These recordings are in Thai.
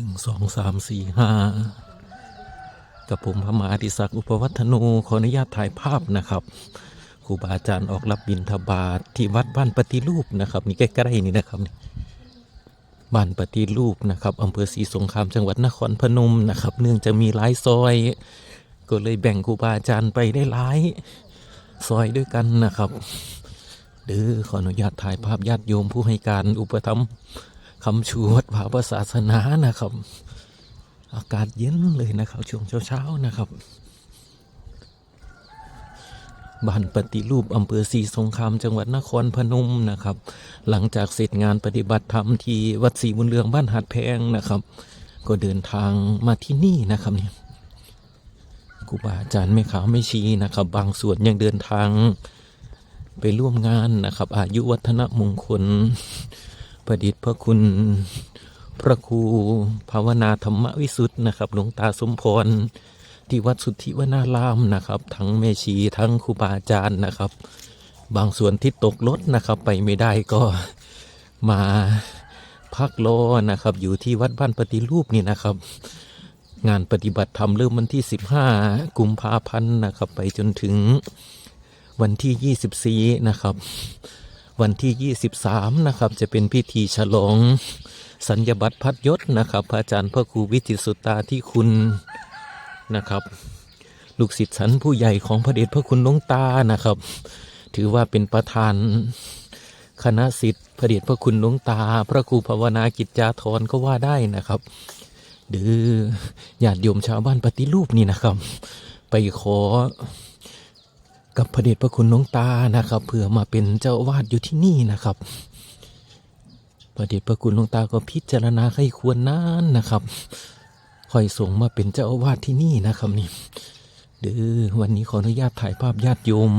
หนึ่งสองสามสี่ห้ากับผมพระมหาอิศักดิ์อุปวัฒโนขออนุญาตถ่ายภาพนะครับครูบาอาจารย์ออกรับบิณฑบาตทที่วัดบ้านปฏิรูปนะครับนี่ใกล้ๆนี่นะครับนี่บ้านปฏิรูปนะครับอำเภอศรีสงครามจังหวัดนครพนมนะครับ เนื่องจะมีหลายซอย ก็เลยแบ่งครูบาอาจารย์ไปได้หลายซอยด้วยกันนะครับเด้อขออนุญาตถ่ายภาพญาติโยมผู้ให้การอุปถัมภ์ คำชูวัดพระศาสนานะครับ อากาศเย็นเลยนะครับ ช่วงเช้าๆนะครับบ้านปฏิรูปอำเภอศรีสงครามจังหวัดนครพนมนะครับ หลังจากเสร็จงานปฏิบัติธรรมที่วัดศรีบุญเรืองบ้านหาดแพงนะครับ ก็เดินทางมาที่นี่นะครับเนี่ยครูบาอาจารย์ไม่ขาวไม่ชี้นะครับ บางส่วนยังเดินทางไปร่วมงานนะครับ อายุวัฒนมงคล ประดิษฐ์พระคุณ พระครูภาวนาธรรมวิสุทธ์นะครับ หลวงตาสมพรที่วัดสุทธิวนารามนะครับ ทั้งแม่ชีทั้งครูบาอาจารย์นะครับ บางส่วนที่ตกรถนะครับ ไปไม่ได้ก็มาพักรอนะครับ อยู่ที่วัดบ้านปฏิรูปนี่นะครับ งานปฏิบัติธรรมเริ่มวันที่ 15 กุมภาพันธ์นะครับ ไปจนถึงวันที่ 24 นะครับ วันที่ 23 นะครับ จะเป็นพิธีฉลองสัญญบัตรพัดยศนะครับ พระอาจารย์พระครูวิจิตสุตาที่คุณนะครับ ลูกศิษย์สันผู้ใหญ่ของพระเดชพระคุณหลวงตานะครับ ถือว่าเป็นประธานคณะศิษย์พระเดชพระคุณหลวงตา พระครูภาวนากิจจาธรก็ว่าได้นะครับ หรือญาติโยมชาวบ้านปฏิรูปนี่นะครับ ไปขอ กับพระเดชพระคุณหลวงตานะครับ เพื่อมาเป็นเจ้าวาดอยู่ที่นี่นะครับ พระเดชพระคุณหลวงตาก็พิจารณาให้ควรนานนะครับคอยส่งมาเป็นเจ้าวาสที่นี่นะครับนี่เดือวันนี้ขออนุญาตถ่ายภาพญาติโยม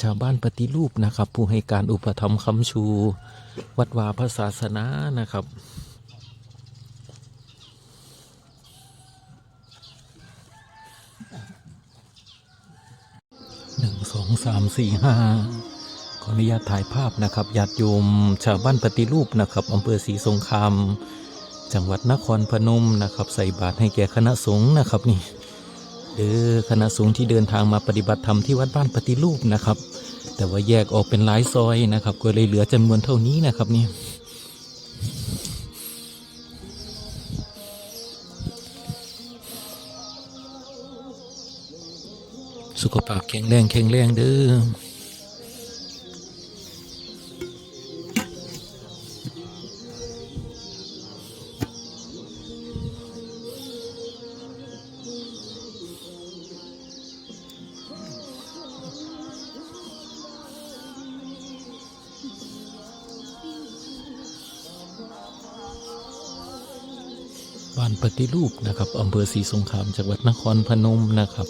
ชาวบ้านปฏิรูปนะครับ ผู้ให้การอุปถัมภ์คำชู วัดวาพระศาสนานะครับ หนึ่ง สองสามสี่ห้าขออนุญาตถ่ายภาพนะครับญาติโยมชาวบ้านปฏิรูปนะครับอำเภอศรีสงครามจังหวัดนครพนมนะครับ ใส่บาตรให้แก่คณะสงฆ์นะครับนี่เด้อคณะสงฆ์ที่เดินทางมาปฏิบัติธรรมที่วัดบ้านปฏิรูปนะครับ แต่ว่าแยกออกเป็นหลายซอยนะครับ ก็เลยเหลือจำนวนเท่านี้นะครับนี่ สุขภาพแข็งแรงแข็งแรงเด้อบ้านปฏิรูปนะครับอำเภอศรีสงครามจังหวัดนครพนมนะครับ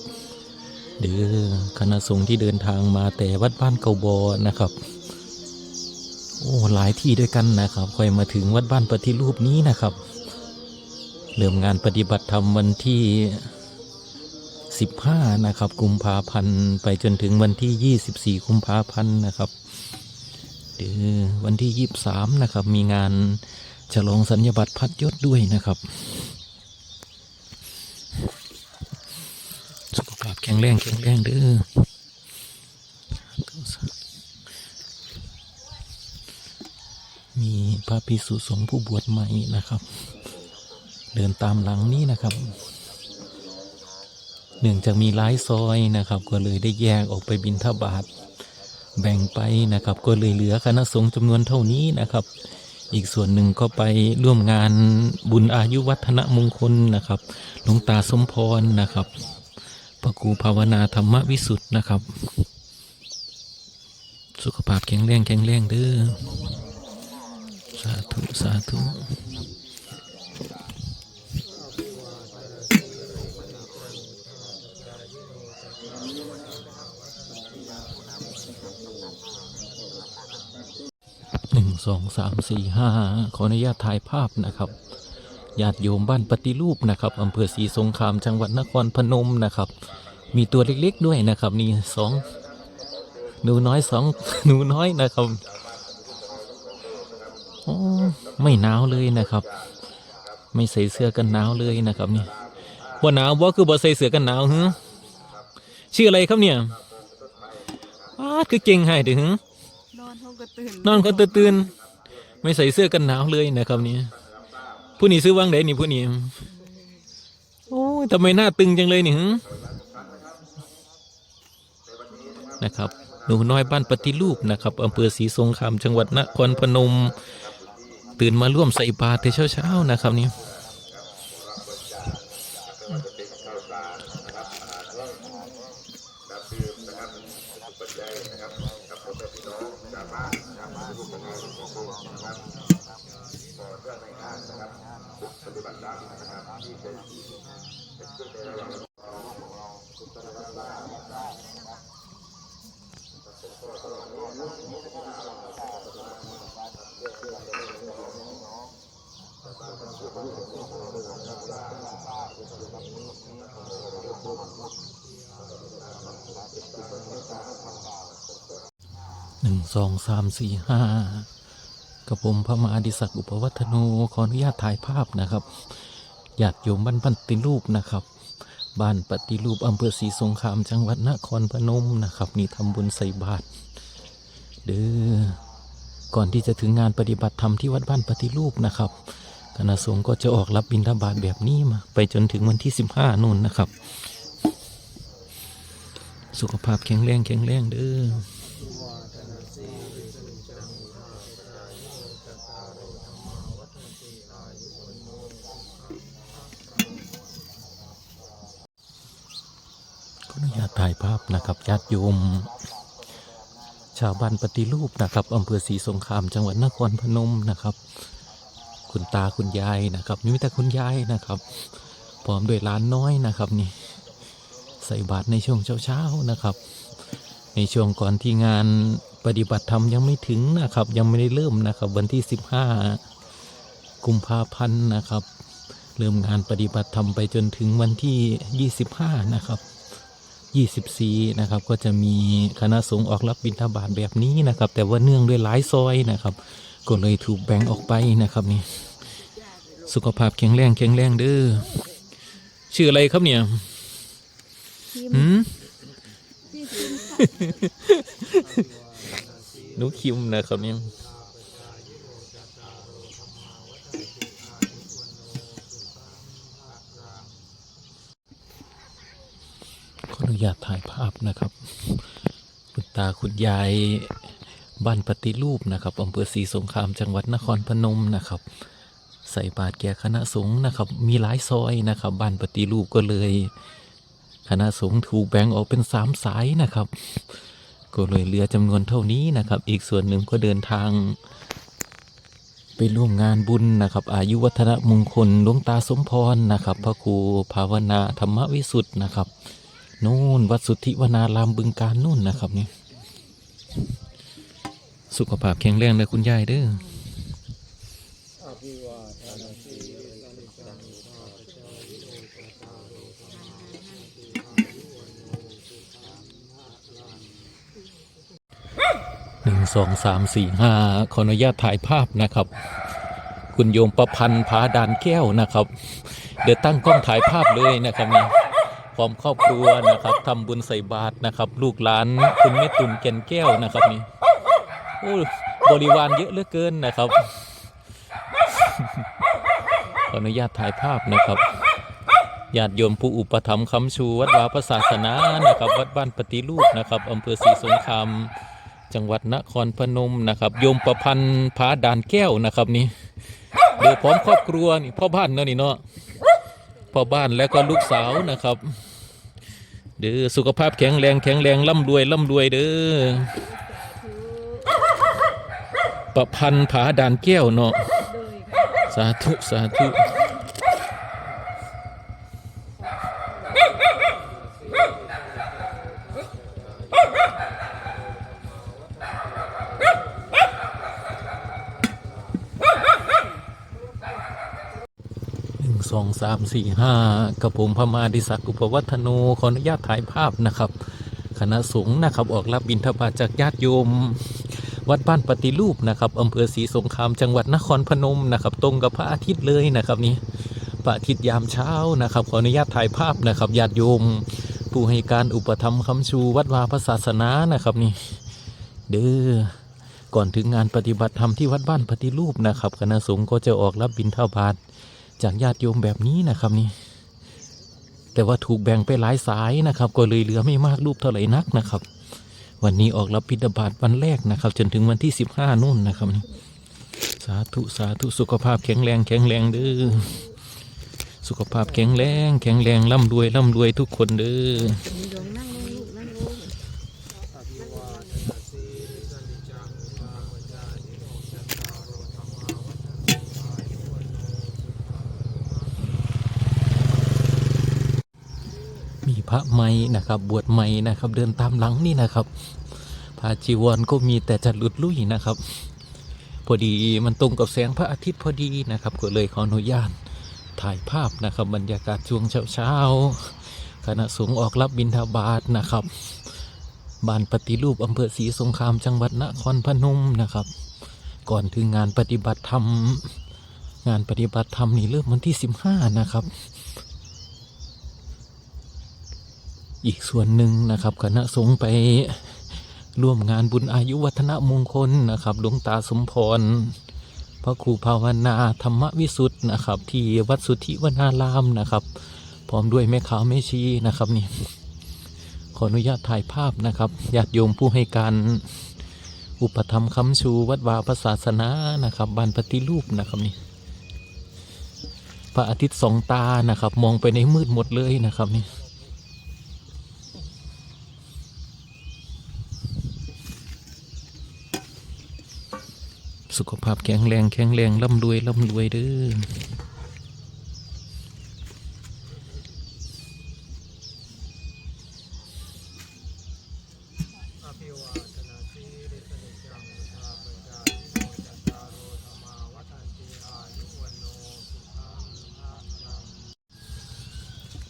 เดือคณะสงฆ์ที่เดินทางมาแต่วัดบ้านเกาบอนะครับ โอ้หลายที่ด้วยกันนะครับค่อยมาถึงวัดบ้านปฏิรูปนี้นะครับเริ่มงานปฏิบัติธรรมวันที่ 15 นะครับกุมภาพันธ์ไปจนถึงวันที่ 24กุมภาพันธ์นะครับเดือวันที่ 23 นะครับ มีงานฉลองสัญญบัตรพัดยศด้วยนะครับ สุขภาพแข็งแรงแข็งแรงเด้อมีพระภิกษุสงฆ์ผู้บวชใหม่นะครับ เดินตามหลังนี้นะครับ เนื่องจากมีหลายซอยนะครับ ก็เลยได้แยกออกไปบินทบาทแบ่งไปนะครับ ก็เลยเหลือคณะสงฆ์จำนวนเท่านี้นะครับ อีกส่วนหนึ่งก็ไปร่วมงานบุญอายุวัฒนมงคลนะครับ หลวงตาสมพรนะครับ พระครูภาวนาธรรมวิสุทธ์นะครับ สุขภาพแข็งแรงแข็งแรงเด้อสาธุ สาธุหนึ่งสองสามสี่ห้าขออนุญาตถ่ายภาพนะครับ ญาติโยมบ้านปฏิรูปนะครับอำเภอศรีสงครามจังหวัดนครพนมนะครับ มีตัวเล็กๆด้วยนะครับนี่สองหนูน้อยสองหนูน้อยนะครับโอ้ไม่หนาวเลยนะครับ ไม่ใส่เสื้อกันหนาวเลยนะครับนี่ว่าหนาวว่าคือบ่ใส่เสื้อกันหนาวฮึชื่ออะไรครับเนี่ยอ้าดคือเก่งให้ถึงนอนเขาก็ตื่นนอนก็ตื่นๆไม่ใส่เสื้อกันหนาวเลยนะครับนี่ ผู้นี้ซื้อว่างไหนนี่ผู้นี้โอ้ยทำไมหน้าตึงจังเลยนี่หึนะครับหนูน้อยบ้านปฏิรูปนะครับอำเภอศรีสงครามจังหวัดนครพนม ตื่นมาร่วมใส่บาตรเช้าเช้าๆนะครับนี่ หนึ่งสองสามสี่ห้ากระผมพระมหาดิศักดิ์อุปวัฒโนขออนุญาตถ่ายภาพนะครับญาติโยมบ้านปฏิรูปนะครับ บ้านปฏิรูปอำเภอศรีสงครามจังหวัดนครพนมนะครับ นี่ทำบุญใส่บาตรเด้อก่อนที่จะถึงงานปฏิบัติธรรมที่วัดบ้านปฏิรูปนะครับคณะสงฆ์ก็จะออกรับบิณฑบาตแบบนี้มา ไปจนถึงวันที่สิบห้านู่นนะครับ สุขภาพแข็งแรงแข็งแรงเด้อ นุญาตถ่ายภาพนะครับญาติโยม ชาวบ้านปฏิรูปนะครับอำเภอศรีสงครามจังหวัดนครพนมนะครับ คุณตาคุณยายนะครับนี่มีแต่คุณยายนะครับพร้อมด้วยล้านน้อยนะครับนี่ใส่บาตรในช่วงเช้าๆนะครับ ในช่วงก่อนที่งานปฏิบัติธรรมยังไม่ถึงนะครับ ยังไม่ได้เริ่มนะครับ วันที่ 15 กุมภาพันธ์นะครับ เริ่มงานปฏิบัติธรรมไปจนถึงวันที่ 25 นะครับ 24 นะครับ ก็จะมีคณะสงฆ์ออกรับบิณฑบาตแบบนี้นะครับ แต่ว่าเนื่องด้วยหลายซอยนะครับ ก็เลยถูกแบ่งออกไปนะครับนี่สุขภาพแข็งแรงแข็งแรงเด้อชื่ออะไรครับเนี่ยทีมหืมพี่ทีมหนูคิมนะครับเนี่ยขออ นุญาตถ่ายภาพนะครับ คุณตาคุณยายบ้านปฏิรูปนะครับอำเภอศรีสงครามจังหวัดนครพนมนะครับ ใส่บาตรแก่คณะสงฆ์นะครับ มีหลายซอยนะครับบ้านปฏิรูปก็เลย คณะสงฆ์ถูกแบ่งออกเป็นสามสายนะครับ ก็เลยเหลือจำนวนเท่านี้นะครับ อีกส่วนหนึ่งก็เดินทาง ไปร่วมงานบุญนะครับ อายุวัฒนมงคลหลวงตาสมพรนะครับ พระครูภาวนาธรรมวิสุทธ์นะครับ นู่นวัดสุทธิวนารามบึงการนู่นนะครับนี่สุขภาพแข็งแรงเลยคุณยายเด้อหนึ่งสองสามสี่ห้าขออนุญาตถ่ายภาพนะครับ คุณโยมประพันธ์ผาดานแก้วนะครับ เดี๋ยวตั้งกล้องถ่ายภาพเลยนะครับนี่พ ร้อมครอบครัวนะครับทำบุญใส่บาตรนะครับ ลูกหลานคุณแม่ตุ่นแก่นแก้วนะครับนี่โอ้บริวารเยอะเหลือเกินนะครับขออนุญาตถ่ายภาพนะครับญาติโยมผู้อุปถัมภ์คำชูวัดวาพระศาสนานะครับวัดบ้านปฏิรูปนะครับอำเภอศรีสงครามจังหวัดนครพนมนะครับโยมประพันธ์ผาด่านแก้วนะครับนี่เดี๋ยวพร้อมครอบครัวนี่พ่อบ้านเนาะนี่เนาะพ่อบ้านแล้วก็ลูกสาวนะครับ เด้อสุขภาพแข็งแรงแข็งแรงร่ำรวยร่ำรวยเด้อประพันธ์ผาด่านแก้วเนาะโดยค่ะสาธุสาธุามสี่ห้ากระผมพมาดิศักดิ์อุปวัฒโนขออนุญาตถ่ายภาพนะครับคณะสงฆ์นะครับออกรับบิณฑบาตจากญาติโยม วัดบ้านปฏิรูปนะครับอำเภอศรีสงครามจังหวัดนครพนมนะครับ ตรงกับพระอาทิตย์เลยนะครับนี่พระอาทิตย์ยามเช้านะครับ ขออนุญาตถ่ายภาพนะครับญาติโยม ผู้ให้การอุปถัมคำชูวัดวาพระศาสนานะครับนี่เด้อก่อนถึงงานปฏิบัติธรรมที่วัดบ้านปฏิรูปนะครับ คณะสงฆ์ก็จะออกรับบิณฑบาต จากญาติโยมแบบนี้นะครับนี่แต่ว่าถูกแบ่งไปหลายสายนะครับ ก็เลยเหลือไม่มากรูปเท่าไหร่นักนะครับ วันนี้ออกรับพิธบาตวันแรกนะครับ จนถึงวันที่สิบห้านู่นนะครับนี่สาธุสาธุสุขภาพแข็งแรงแข็งแรงเด้อสุขภาพแข็งแรง แข็งแรงร่ำรวยร่ำรวยทุกคนเด้อ มีดวงนั่งลงลูกนั่งลง มีพระ ใหม่นะครับ บวชใหม่นะครับ เดินตามหลังนี่นะครับผ้าจีวรก็มีแต่จะหลุดลุ่ยนะครับ พอดีมันตรงกับแสงพระอาทิตย์พอดีนะครับ ก็เลยขออนุญาตถ่ายภาพนะครับ บรรยากาศช่วงเช้าๆคณะสงฆ์ออกรับบิณฑบาตนะครับบ้านปฏิรูปอำเภอศรีสงครามจังหวัดนครพนมนะครับ ก่อนถึงงานปฏิบัติธรรม งานปฏิบัติธรรมนี่เริ่มวันที่ 15 นะครับ อีกส่วนหนึ่งนะครับคณะสงฆ์ไปร่วมงานบุญอายุวัฒนมงคลนะครับหลวงตาสมพรพระครูภาวนาธรรมวิสุทธ์นะครับ ที่วัดสุทธิวนารามนะครับ พร้อมด้วยแม่ขาวแม่ชีนะครับนี่ขออนุญาตถ่ายภาพนะครับญาติโยมผู้ให้การอุปธรรมคำชูวัดวาพระศาสนานะครับบานปฏิรูปนะครับนี่พระอาทิตย์สองตานะครับ มองไปในมืดหมดเลยนะครับนี่ สุขภาพแข็งแรงแข็งแรงร่ำรวยร่ำรวยเด้อ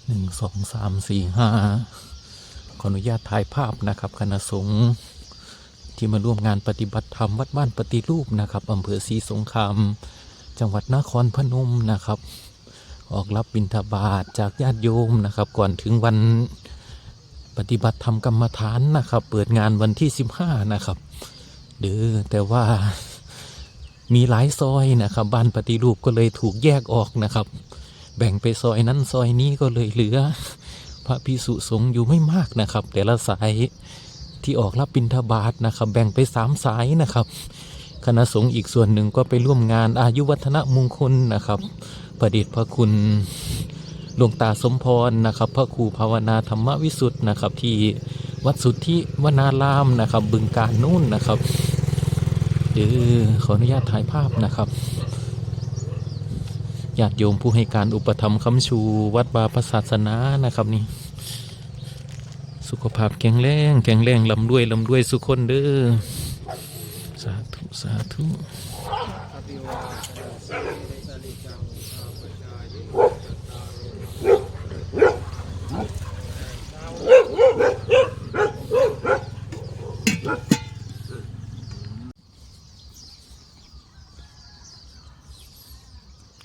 หนึ่งสองสามสี่ห้าขออนุญาตถ่ายภาพนะครับคณะสงฆ์ ที่มาร่วมงานปฏิบัติธรรมวัดบ้านปฏิรูปนะครับอำเภอศรีสงครามจังหวัดนครพนมนะครับ ออกรับบิณฑบาตจากญาติโยมนะครับ ก่อนถึงวันปฏิบัติธรรมกรรมฐานนะครับ เปิดงานวันที่ 15 นะครับเด้อแต่ว่ามีหลายซอยนะครับ บ้านปฏิรูปก็เลยถูกแยกออกนะครับ แบ่งไปซอยนั้นซอยนี้ก็เลยเหลือ พระพิสุสงฆ์อยู่ไม่มากนะครับ แต่ละสาย ที่ออกรับบิณฑบาตนะครับ แบ่งไปสามสายนะครับ คณะสงฆ์อีกส่วนหนึ่งก็ไปร่วมงานอายุวัฒนมงคลนะครับ ประดิษฐ์พระคุณหลวงตาสมพรนะครับ พระครูภาวนาธรรมวิสุทธ์นะครับ ที่วัดสุทธิวนารามนะครับ บึงการนู่นนะครับเดี๋ยวขออนุญาตถ่ายภาพนะครับญาติโยมผู้ให้การอุปถัมคำชู วัดบาพระศาสนานะครับนี่ สุขภาพแข็งแรงแข็งแรงลำด้วยลำด้วยสุขคนเด้อสาธุ สาธุ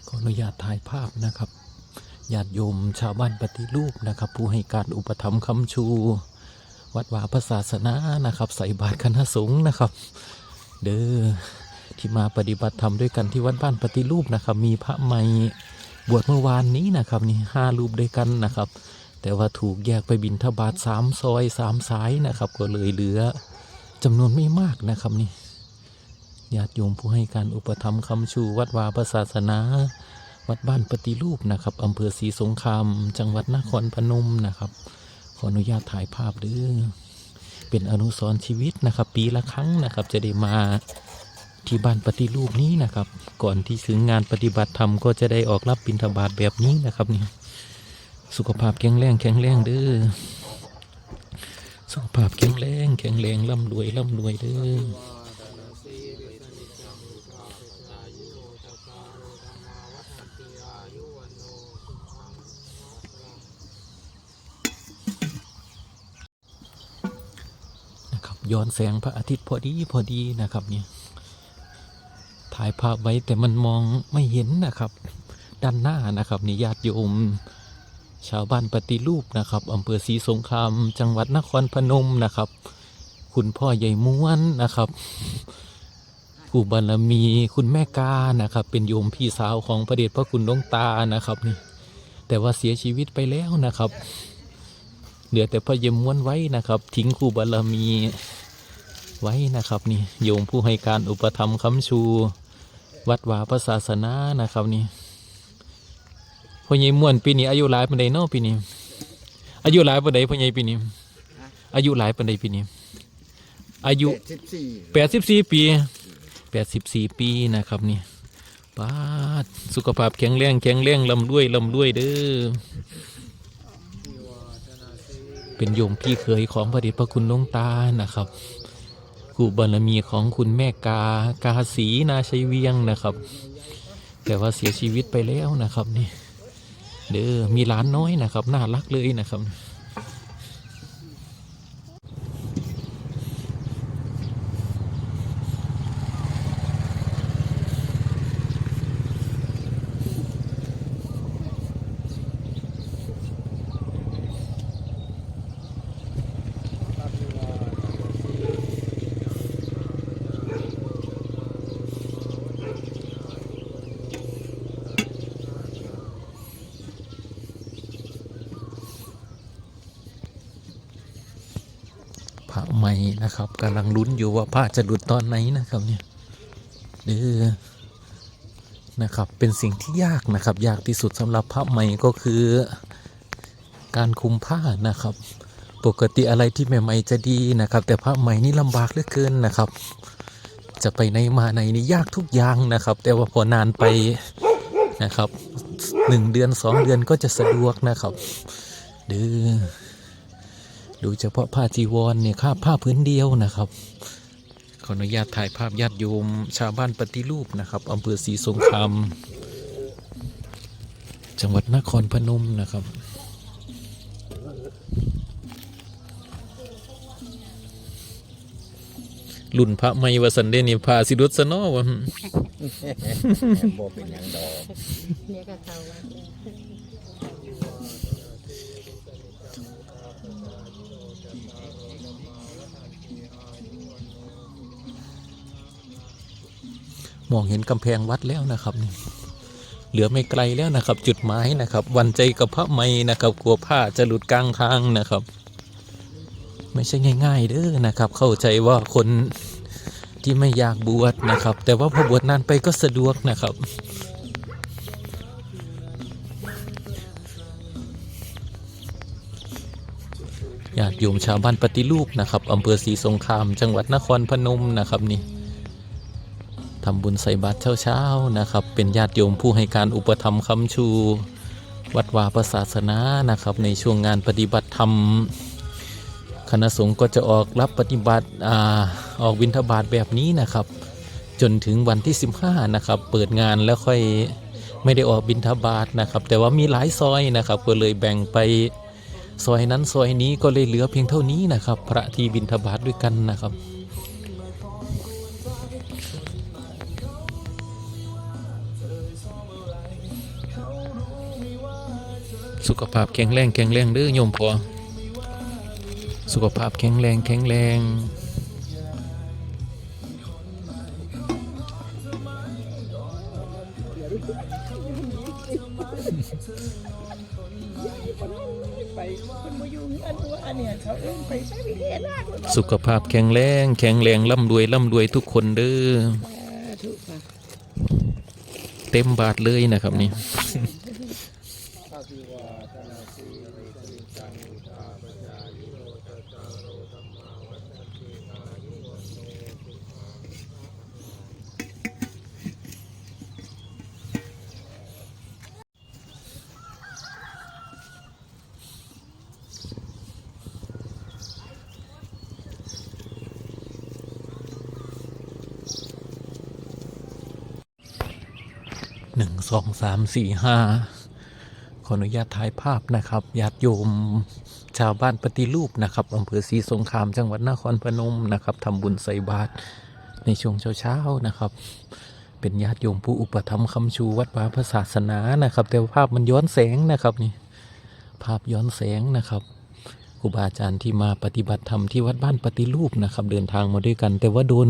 ขออนุญาตถ่ายภาพนะครับ ญาติโยมชาวบ้านปฏิรูปนะครับ ผู้ให้การอุปถัมภ์คำชู วัดวาพระศาสนานะครับ ใส่บาตรคณะสงฆ์นะครับ เด้อที่มาปฏิบัติธรรมด้วยกันที่วัดบ้านปฏิรูปนะครับ มีพระใหม่บวชเมื่อวานนี้นะครับนี่ห้ารูปด้วยกันนะครับ แต่ว่าถูกแยกไปบินทบาทสามซอยสามสายนะครับ ก็เลยเหลือจำนวนไม่มากนะครับนี่ญาติโยมผู้ให้การอุปถัมภ์คำชูวัดวาพระศาสนา วัดบ้านปฏิรูปนะครับอำเภอศรีสงคราม จังหวัดนครพนมนะครับ ขออนุญาตถ่ายภาพเด้อเป็นอนุสรณ์ชีวิตนะครับ ปีละครั้งนะครับ จะได้มาที่บ้านปฏิรูปนี้นะครับ ก่อนที่ถึงงานปฏิบัติธรรมก็จะได้ออกรับบิณฑบาตแบบนี้นะครับนี่สุขภาพแข็งแรงแข็งแรงเด้อสุขภาพแข็งแรงแข็งแรงร่ำรวยร่ำรวยเด้อ วาทนาสีริสนิจังวุธาปัญญาอิโนจัตตารโอธรรมาวัฏันติอายุวันโนสุขังภะลัง นะครับ ย้อนแสงพระอาทิตย์พอดีพอดีนะครับเนี่ยถ่ายภาพไว้แต่มันมองไม่เห็นนะครับ ด้านหน้านะครับนี่ญาติโยม ชาวบ้านปฏิรูปนะครับอำเภอศรีสงคราม จังหวัดนครพนมนะครับ คุณพ่อใหญ่ม้วนนะครับผู้บารมีคุณแม่กานะครับ เป็นโยมพี่สาวของพระเดชพระคุณหลวงตานะครับนี่แต่ว่าเสียชีวิตไปแล้วนะครับ เหลือแต่พ่อเยี่ยมม้วนไว้นะครับ ทิ้งครูบารมี ไว้นะครับนี่โยมผู้ให้การอุปถัมภ์ค้ำชู วัดวาพระศาสนานะครับนี่พ่อใหญ่ม้วนปีนี้อายุหลายปานใดเนาะปีนี้อายุหลายปานใดพ่อใหญ่ปีนี้อายุหลายปานใดปีนี้อายุสิบสี่แปดสิบสี่ปีแปดสิบสี่ปีนะครับนี่ป้าดสุขภาพแข็งแรงแข็งแรงลำด้วยลำด้วยเด้อเป็นโยมพี่เคยของพระเดชพระคุณหลวงตานะครับ คุณบารมีของคุณแม่กากาสีนาชัยเวียงนะครับ แต่ว่าเสียชีวิตไปแล้วนะครับนี่เด้อมีหลานน้อยนะครับ น่ารักเลยนะครับ ระใหม่นะครับกำลังลุ้นอยู่ว่าพระจะหลุดตอนไหนนะครับเนี่ยเด้อนะครับเป็นสิ่งที่ยากนะครับ ยากที่สุดสำหรับพระใหม่ก็คือการคุมผ้านะครับ ปกติอะไรที่ใหม่ๆจะดีนะครับ แต่พระใหม่นี่ลำบากเหลือเกินนะครับ จะไปไหนมาไหนนี่ยากทุกอย่างนะครับ แต่ว่าพอนานไปนะครับหนึ่งเดือนสองเดือนก็จะสะดวกนะครับเด้อ ดยเฉพาะผ้าจีวรเนี่ยค่าผ้าพื้นเดียวนะครับ ขออนุญาตถ่ายภาพญาติโยม ชาวบ้านปฏิรูปนะครับอำเภอศรีสงครามจังหวัดนครพนมนะครับรุ่นพระไม่วสันเดนี่พาสิรุสนอวะโบเป็นหยังดอก มองเห็นกำแพงวัดแล้วนะครับนี่เหลือไม่ไกลแล้วนะครับ จุดหมายนะครับ วันใจกับพระไม่นะครับ กลัวผ้าจะหลุดกลางทางนะครับ ไม่ใช่ง่าย ๆเด้อนะครับ เข้าใจว่าคนที่ไม่อยากบวชนะครับ แต่ว่าพอบวชนานไปก็สะดวกนะครับญาติโยมชาวบ้านปฏิรูปนะครับอำเภอศรีสงคราม จังหวัดนครพนมนะครับนี่ ทำบุญใส่บาตรเช้าๆนะครับ เป็นญาติโยมผู้ให้การอุปถัมคำชู วัดวาประศาสนานะครับ ในช่วงงานปฏิบัติธรรมคณะสงฆ์ก็จะออกรับปฏิบัติอออกวินทบาทแบบนี้นะครับ จนถึงวันที่ 15 นะครับ เปิดงานแล้วค่อยไม่ได้ออกบินทบาทนะครับ แต่ว่ามีหลายซอยนะครับ ก็เลยแบ่งไปซอยนั้นซอยนี้ก็เลยเหลือเพียงเท่านี้นะครับ พระที่บินทบาทด้วยกันนะครับ สุขภาพแข็งแรงแข็งแรงเด้อโยมพอสุขภาพแข็งแรงแข็งแรงไปคนมาอยู่อันตัวอันเนี่ยเขาเอิ้นไปใช้วิธีลากเลยสุขภาพแข็งแรงแข็งแรงร่ำรวยร่ำรวยทุกคนเด้อถูกค่ะเต็มบาทเลยนะครับนี่ อาภิวาทนาสีริสนิจังุทาปจายุโรจตารโรธรรมาวัฏันติอายุวันโนสุขัง หนึ่ง สองสามสี่ห้าขออนุญาตถ่ายภาพนะครับญาติโยมชาวบ้านปฏิรูปนะครับอำเภอศรีสงครามจังหวัดนครพนมนะครับทำบุญใส่บาตรในช่วงเช้าๆนะครับ เป็นญาติโยมผู้อุปถัมภ์คำชูวัดวาพระศาสนานะครับ แต่ภาพมันย้อนแสงนะครับนี่ภาพย้อนแสงนะครับครูบาอาจารย์ที่มาปฏิบัติธรรมที่วัดบ้านปฏิรูปนะครับ เดินทางมาด้วยกัน แต่ว่าโดน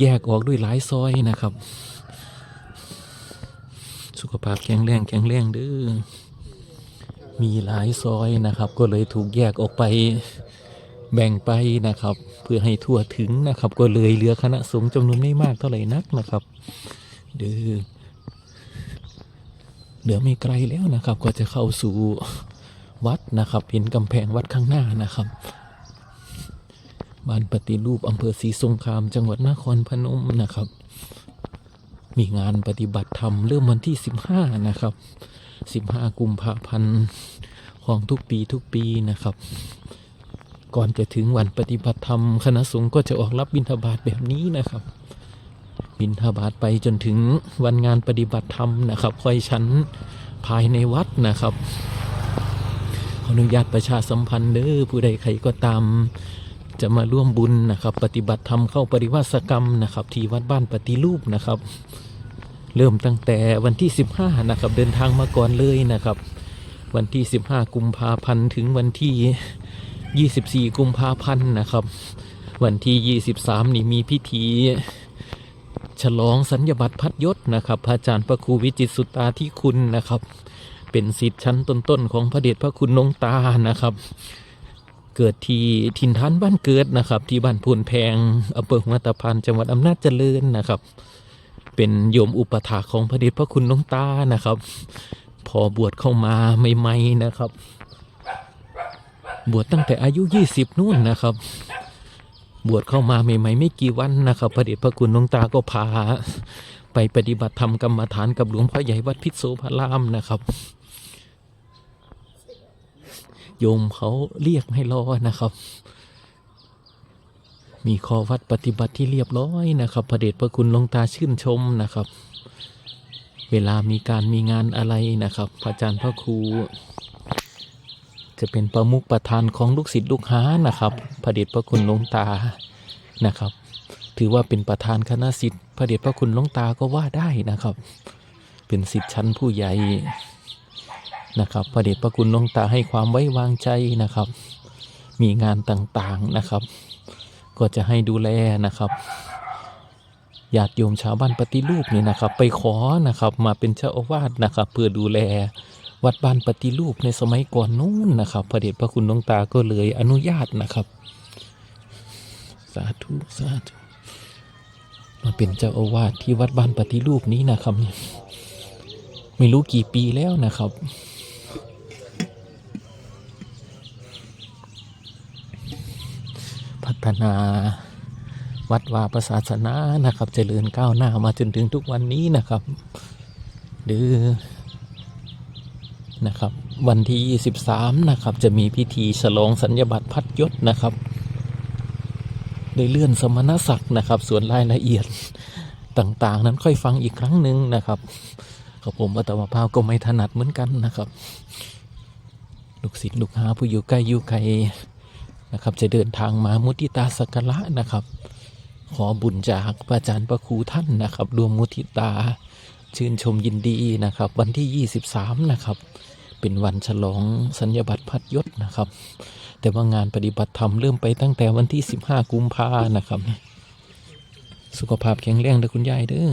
แยกออกด้วยหลายซอยนะครับ สุขภาพแข็งแรงแข็งแรงเด้อมีหลายซอยนะครับ ก็เลยถูกแยกออกไปแบ่งไปนะครับ เพื่อให้ทั่วถึงนะครับ ก็เลยเหลือคณะสงฆ์จำนวนไม่มากเท่าไหร่นักนะครับเดือเหลือไม่ไกลแล้วนะครับ ก็จะเข้าสู่วัดนะครับ เห็นกำแพงวัดข้างหน้านะครับบ้านปฏิรูปอำเภอศรีสงคราม จังหวัดนครพนมนะครับ มีงานปฏิบัติธรรมเริ่มวันที่ 15 นะครับ 15 กุมภาพันธ์ของทุกปีทุกปีนะครับ ก่อนจะถึงวันปฏิบัติธรรมคณะสงฆ์ก็จะออกรับบิณฑบาตแบบนี้นะครับ บิณฑบาตไปจนถึงวันงานปฏิบัติธรรมนะครับ ค่อยชั้นภายในวัดนะครับขออนุญาตประชาสัมพันธ์เด้อผู้ใดใครก็ตามจะมาร่วมบุญนะครับ ปฏิบัติธรรมเข้าปริวาสกรรมนะครับ ที่วัดบ้านปฏิรูปนะครับ เริ่มตั้งแต่วันที่ 15 นะครับ เดินทางมาก่อนเลยนะครับ วันที่ 15 กุมภาพันธ์ถึงวันที่ 24 กุมภาพันธ์นะครับ วันที่ 23 นี่มีพิธีฉลองสัญญบัตรพัดยศนะครับพระอาจารย์พระครูวิจิตสุตาที่คุณนะครับ เป็นสิทธิ์ชั้นต้นๆของพระเดชพระคุณหลวงตานะครับ เกิดที่ถิ่นฐานบ้านเกิดนะครับ ที่บ้านพูนแพงอำเภอหัวตะพานจังหวัดอำนาจเจริญนะครับ เป็นโยมอุปถาของพระเดชพระคุณหลวงตานะครับ พอบวชเข้ามาใหม่ๆนะครับ บวชตั้งแต่อายุ 20 นู่นนะครับ บวชเข้ามาใหม่ๆไม่กี่วันนะครับพระเดชพระคุณหลวงตาก็พา ไปปฏิบัติธรรมกรรมฐานกับหลวงพ่อใหญ่วัดพิษโสพารามนะครับโยมเขาเรียกให้รอนะครับ มีข้อวัดปฏิบัติที่เรียบร้อยนะครับพระเดชพระคุณหลวงตาชื่นชมนะครับ เวลามีการมีงานอะไรนะครับพระอาจารย์พระครู จะเป็นประมุขประธานของลูกศิษย์ลูกหานะครับพระเดชพระคุณหลวงตานะครับ ถือว่าเป็นประธานคณะศิษย์พระเดชพระคุณหลวงตาก็ว่าได้นะครับ เป็นศิษย์ชั้นผู้ใหญ่นะครับพระเดชพระคุณหลวงตาให้ความไว้วางใจนะครับ มีงานต่างๆนะครับ ก็จะให้ดูแลนะครับญาติโยมชาวบ้านปฏิรูปนี่นะครับ ไปขอนะครับมาเป็นเจ้าอาวาสนะครับ เพื่อดูแลวัดบ้านปฏิรูปในสมัยก่อนนู้นนะครับ พระเดชพระคุณหลวงตาก็เลยอนุญาตนะครับ สาธุสาธุมาเป็นเจ้าอาวาสที่วัดบ้านปฏิรูปนี้นะครับเนี่ยไม่รู้กี่ปีแล้วนะครับ พัฒนาวัดวาประศาสนานะครับ เจริญก้าวหน้ามาจนถึงทุกวันนี้นะครับดือนะครับ วันที่ 23 นะครับ จะมีพิธีฉลองสัญญบัตรพัดยศนะครับได้เลื่อนสมณศักดิ์นะครับ ส่วนรายละเอียดต่างๆ นั้นค่อยฟังอีกครั้งหนึ่งนะครับกับผมอัตมาภาพก็ไม่ถนัดเหมือนกันนะครับ ลูกศิษย์ลูกหาผู้อยู่ใกล้อยู่ไกล นะครับ จะเดินทางมามุทิตาสักการะนะครับ ขอบุญจากพระอาจารย์พระครูท่านนะครับรวมมุทิตาชื่นชมยินดีนะครับ วันที่ 23 นะครับ เป็นวันฉลองสัญญบัตรพัดยศนะครับ แต่ว่างานปฏิบัติธรรมเริ่มไปตั้งแต่วันที่ 15 กุมภานะครับ สุขภาพแข็งแรงนะคุณยายเด้อ